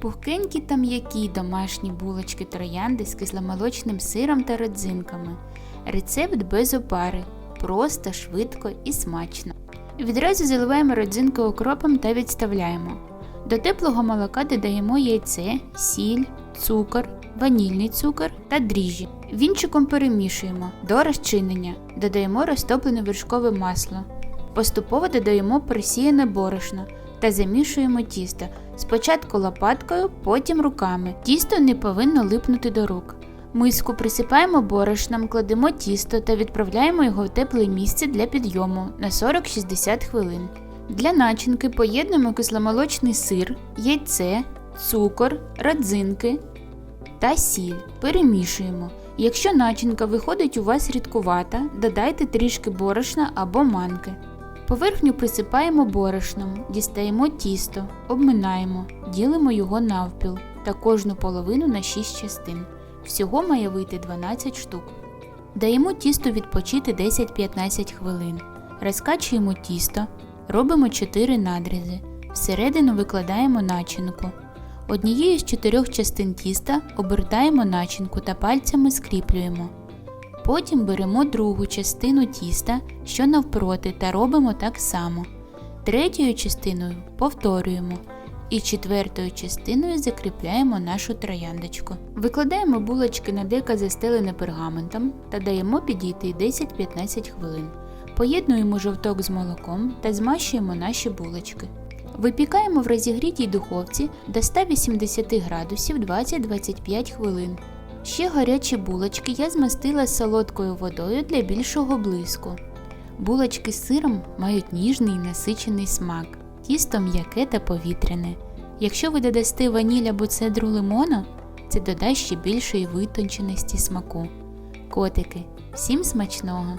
Пухкенькі та м'які домашні булочки троянди з кисломолочним сиром та родзинками. Рецепт без опари. Просто, швидко і смачно. Відразу заливаємо родзинки окропом та відставляємо. До теплого молока додаємо яйце, сіль, цукор, ванільний цукор та дріжджі. Вінчиком перемішуємо до розчинення. Додаємо розтоплене вершкове масло. Поступово додаємо просіяне борошно та замішуємо тісто. Спочатку лопаткою, потім руками. Тісто не повинно липнути до рук. Миску присипаємо борошном, кладемо тісто та відправляємо його в тепле місце для підйому на 40-60 хвилин. Для начинки поєднуємо кисломолочний сир, яйце, цукор, родзинки та сіль. Перемішуємо. Якщо начинка виходить у вас рідкувата, додайте трішки борошна або манки. Поверхню присипаємо борошном, дістаємо тісто, обминаємо, ділимо його навпіл та кожну половину на 6 частин. Всього має вийти 12 штук. Даємо тісту відпочити 10-15 хвилин. Розкачуємо тісто, робимо 4 надрізи. Всередину викладаємо начинку. Однією з чотирьох частин тіста обертаємо начинку та пальцями скріплюємо. Потім беремо другу частину тіста, що навпроти, та робимо так само. Третьою частиною повторюємо. І четвертою частиною закріпляємо нашу трояндочку. Викладаємо булочки на деко застелене пергаментом та даємо підійти 10-15 хвилин. Поєднуємо жовток з молоком та змащуємо наші булочки. Випікаємо в розігрітій духовці до 180 градусів 20-25 хвилин. Ще гарячі булочки я змастила солодкою водою для більшого блиску. Булочки з сиром мають ніжний насичений смак, тісто м'яке та повітряне. Якщо ви додасте ваніль або цедру лимону, це додасть ще більшої витонченості смаку. Котики, всім смачного!